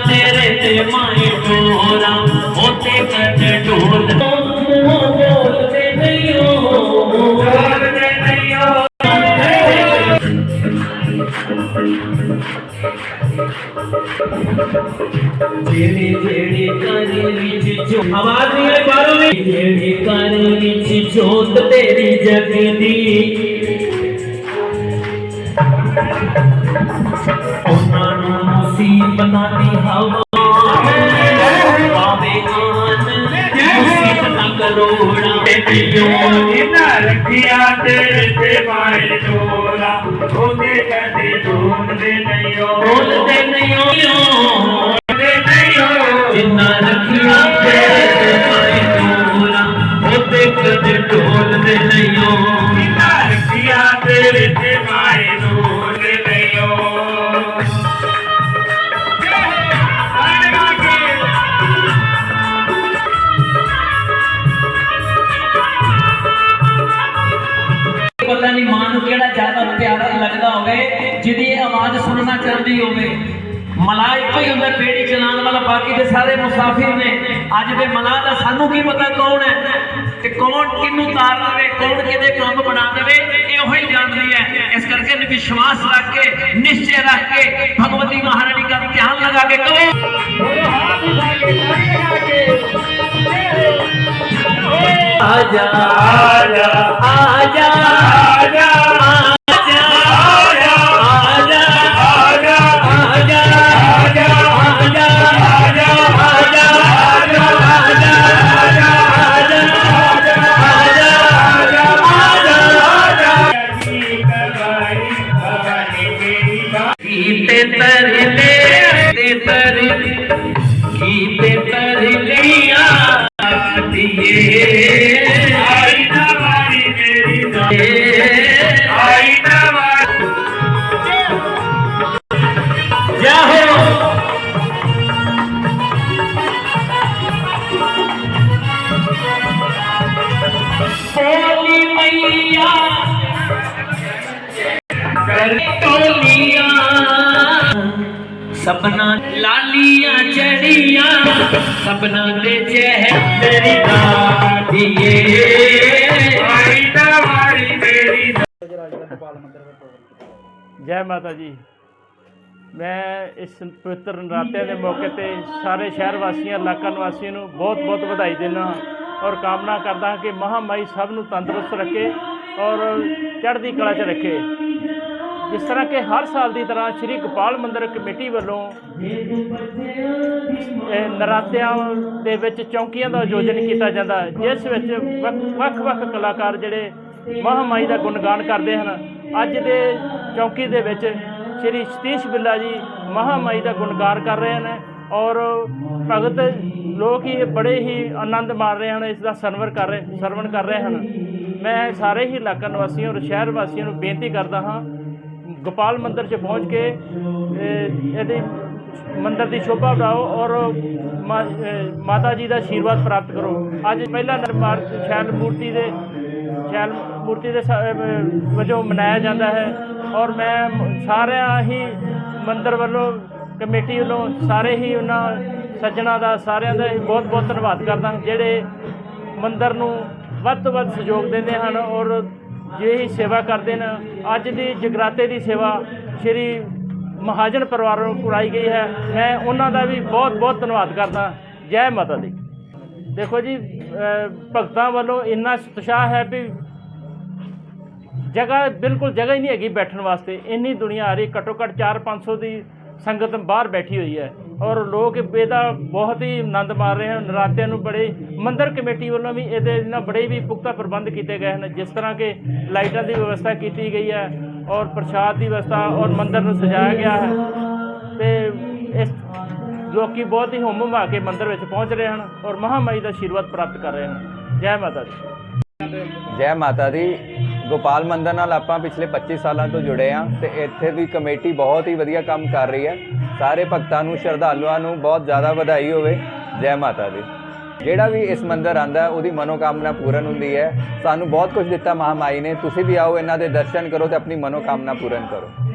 تیرے تے مائے ہو رہا ہوتے کر کے ڈھونڈ ਜਿਹੜੇ ਜਿਹੜੇ ਘਰ ਵਿੱਚ ਜੋ ਆਵਾਜ਼ ਨਹੀਂ ਆਈ ਬਾਹਰੋਂ ਵੀ ਜਿਹੜੇ ਘਰ ਵਿੱਚ ਜੋਤ ਤੇਰੀ ਜਗਦੀ ਉਹਨਾਂ ਨੂੰ ਮੁਸੀਬਤਾਂ ਦੀ ਹਵਾ ਪਾਵੇ ਆਨ ਮੁਸੀਬਤਾਂ ਕਰੋੜਾਂ ਤੇ ਇਹਨਾਂ ਰੱਖਿਆ ਤੇਰੇ ਤੇ ਮਾਏ ਖੋਦੇ ਕਦੇ ਡੋਲਦੇ ਨਹੀਂਓ। ਡੋਲਦੇ ਨਹੀਂਓ। ਡੋਲਦੇ ਨਹੀਂਓ। ਜਿੰਨਾ ਰੱਖਿਆ ਤੇਰੇ ਤੇ ਪਾਈ ਡੋਲਾ ਉਹਦੇ ਕਦੇ ਡੋਲਦੇ ਨਹੀਂਓ। ਜਿੰਨਾ ਰੱਖਿਆ ਤੇਰੇ ਤੇ ਪਾਈ جی آواز سننا چاہتی ہوگی ملائک ہی ہوں پیڑی چلان والا باقی دے سارے مسافر نے اج دے ملا کا سانو کی پتا کون ہے کون کنو تار دے کون کدے کام بنا دے یہ جانتی ہے اس کر کے وشواس رکھ کے نشچے رکھ کے بھگوتی مہارانی کا دھیان لگا کے کرو آجا آجا آجا آجا ਸਪਨਾ ਲਾਲੀਆਂ ਚੜੀਆਂ, ਸਪਨਾ ਦੇ ਚਿਹਰੇ ਦਾਦੀਏ। ਜੈ ਮਾਤਾ ਜੀ। ਮੈਂ ਇਸ ਪਵਿੱਤਰ ਨਰਾਤਿਆਂ ਦੇ ਮੌਕੇ ਤੇ ਸਾਰੇ ਸ਼ਹਿਰ ਵਾਸੀਆਂ, ਇਲਾਕਾ ਨਿਵਾਸੀਆਂ ਨੂੰ ਬਹੁਤ-ਬਹੁਤ ਵਧਾਈ ਦਿੰਦਾ ਔਰ ਕਾਮਨਾ ਕਰਦਾ ਹਾਂ ਕਿ ਮਹਾਮਾਈ ਸਭ ਨੂੰ ਤੰਦਰੁਸਤ ਰੱਖੇ ਔਰ ਚੜ੍ਹਦੀ ਕਲਾ 'ਚ ਰੱਖੇ। ਜਿਸ ਤਰ੍ਹਾਂ ਕਿ ਹਰ ਸਾਲ ਦੀ ਤਰ੍ਹਾਂ ਸ੍ਰੀ ਗੋਪਾਲ ਮੰਦਿਰ ਕਮੇਟੀ ਵੱਲੋਂ ਨਰਾਤਿਆਂ ਦੇ ਵਿੱਚ ਚੌਂਕੀਆਂ ਦਾ ਆਯੋਜਨ ਕੀਤਾ ਜਾਂਦਾ ਹੈ, ਜਿਸ ਵਿੱਚ ਵੱਖ- ਵੱਖ-ਵੱਖ ਕਲਾਕਾਰ ਜਿਹੜੇ ਮਹਾਮਾਈ ਦਾ ਗੁਣਗਾਨ ਕਰਦੇ ਹਨ। ਅੱਜ ਦੇ ਚੌਂਕੀ ਦੇ ਵਿੱਚ ਸ਼੍ਰੀ ਸਤੀਸ਼ ਬਿੱਲਾ ਜੀ ਮਹਾਮਾਈ ਦਾ ਗੁਣਗਾਨ ਕਰ ਰਹੇ ਹਨ ਔਰ ਭਗਤ ਲੋਕ ਹੀ ਬੜੇ ਹੀ ਆਨੰਦ ਮਾਣ ਰਹੇ ਹਨ, ਇਸ ਦਾ ਸਰਵਰ ਕਰ ਰਹੇ ਸਰਵਣ ਕਰ ਰਹੇ ਹਨ। ਮੈਂ ਸਾਰੇ ਹੀ ਇਲਾਕਾ ਨਿਵਾਸੀਆਂ ਔਰ ਸ਼ਹਿਰ ਵਾਸੀਆਂ ਨੂੰ ਬੇਨਤੀ ਕਰਦਾ ਹਾਂ ਗੋਪਾਲ ਮੰਦਿਰ 'ਚ ਪਹੁੰਚ ਕੇ ਇਹਦੀ ਮੰਦਿਰ ਦੀ ਸ਼ੋਭਾ ਵਧਾਓ ਔਰ ਮਾ- ਮਾਤਾ ਜੀ ਦਾ ਆਸ਼ੀਰਵਾਦ ਪ੍ਰਾਪਤ ਕਰੋ। ਅੱਜ ਪਹਿਲਾ ਨਿਰਮਾਣ ਸ਼ੈਲ ਮੂਰਤੀ ਦੇ, ਸ਼ੈਲ ਮੂਰਤੀ ਦੇ ਵਜੋਂ ਮਨਾਇਆ ਜਾਂਦਾ ਹੈ ਔਰ ਮੈਂ ਸਾਰਿਆਂ ਹੀ ਮੰਦਿਰ ਵੱਲੋਂ, ਕਮੇਟੀ ਵੱਲੋਂ ਸਾਰੇ ਹੀ ਉਹਨਾਂ ਸੱਜਣਾ ਦਾ, ਸਾਰਿਆਂ ਦਾ ਹੀ ਬਹੁਤ ਬਹੁਤ ਧੰਨਵਾਦ ਕਰਦਾ ਜਿਹੜੇ ਮੰਦਿਰ ਨੂੰ ਵੱਧ ਤੋਂ ਵੱਧ ਸਹਿਯੋਗ ਦਿੰਦੇ ਹਨ ਔਰ ਜਿਹੜੀ ਸੇਵਾ ਕਰਦੇ ਨੇ, ਅੱਜ ਦੀ ਜਗਰਾਤੇ ਦੀ ਸੇਵਾ ਸ਼੍ਰੀ ਮਹਾਜਨ ਪਰਿਵਾਰ ਨੂੰ ਕਰਾਈ ਗਈ ਹੈ। ਮੈਂ ਉਹਨਾਂ ਦਾ ਵੀ ਬਹੁਤ ਬਹੁਤ ਧੰਨਵਾਦ ਕਰਦਾ। ਜੈ ਮਾਤਾ ਦੀ। ਦੇਖੋ ਜੀ ਭਗਤਾਂ ਵੱਲੋਂ ਇੰਨਾ ਉਤਸ਼ਾਹ ਹੈ ਵੀ ਜਗ੍ਹਾ, ਬਿਲਕੁਲ ਜਗ੍ਹਾ ਹੀ ਨਹੀਂ ਹੈਗੀ ਬੈਠਣ ਵਾਸਤੇ। ਇੰਨੀ ਦੁਨੀਆ ਆ ਰਹੀ, ਘੱਟੋ ਘੱਟ 4-500 ਦੀ ਸੰਗਤ ਬਾਹਰ ਬੈਠੀ ਹੋਈ ਹੈ। ਔਰ ਲੋਕ ਇਹਦਾ ਬਹੁਤ ਹੀ ਆਨੰਦ ਮਾਣ ਰਹੇ ਹਨ। ਨਰਾਤਿਆਂ ਨੂੰ ਬੜੇ ਮੰਦਰ ਕਮੇਟੀ ਵੱਲੋਂ ਵੀ ਇਹਦੇ ਨਾਲ ਬੜੇ ਵੀ ਪੁਖਤਾ ਪ੍ਰਬੰਧ ਕੀਤੇ ਗਏ ਹਨ, ਜਿਸ ਤਰ੍ਹਾਂ ਕਿ ਲਾਈਟਾਂ ਦੀ ਵਿਵਸਥਾ ਕੀਤੀ ਗਈ ਹੈ ਔਰ ਪ੍ਰਸ਼ਾਦ ਦੀ ਵਿਵਸਥਾ ਔਰ ਮੰਦਰ ਨੂੰ ਸਜਾਇਆ ਗਿਆ ਹੈ। ਤੇ ਇਸ ਲੋਕੀ ਬਹੁਤ ਹੀ ਹੁੰਮ ਹੁਮਾ ਕੇ ਮੰਦਰ ਵਿੱਚ ਪਹੁੰਚ ਰਹੇ ਹਨ ਔਰ ਮਹਾਮਾਈ ਦਾ ਆਸ਼ੀਰਵਾਦ ਪ੍ਰਾਪਤ ਕਰ ਰਹੇ ਹਨ। ਜੈ ਮਾਤਾ ਦੀ। ਜੈ ਮਾਤਾ ਦੀ। ਗੋਪਾਲ ਮੰਦਰ ਨਾਲ ਆਪਾਂ ਪਿਛਲੇ 25 ਸਾਲਾਂ ਤੋਂ ਜੁੜੇ ਆ ਤੇ ਇੱਥੇ ਦੀ ਕਮੇਟੀ ਬਹੁਤ ਹੀ ਵਧੀਆ ਕੰਮ ਕਰ ਰਹੀ ਹੈ। ਸਾਰੇ ਭਗਤਾਂ ਨੂੰ, ਸ਼ਰਧਾਲੂਆਂ ਨੂੰ ਬਹੁਤ ਜ਼ਿਆਦਾ ਵਧਾਈ ਹੋਵੇ। ਜੈ ਮਾਤਾ ਦੀ। ਜਿਹੜਾ ਵੀ ਇਸ ਮੰਦਰ ਆਂਦਾ, ਉਹਦੀ ਮਨੋਕਾਮਨਾ ਪੂਰਨ ਹੁੰਦੀ ਹੈ। ਸਾਨੂੰ ਬਹੁਤ ਕੁਝ ਦਿੱਤਾ ਮਹਾਮਾਈ ਨੇ। ਤੁਸੀਂ ਵੀ ਆਓ, ਇਹਨਾਂ ਦੇ ਦਰਸ਼ਨ ਕਰੋ ਤੇ ਆਪਣੀ ਮਨੋਕਾਮਨਾ ਪੂਰਨ ਕਰੋ।